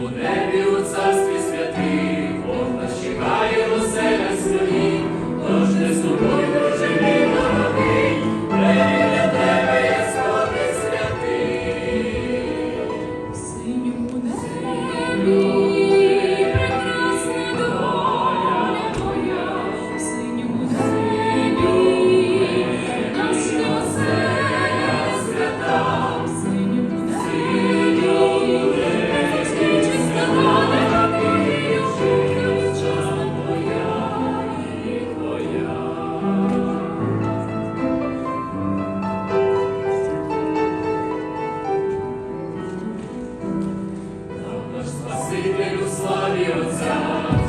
Amen. Спасителю славі Отця.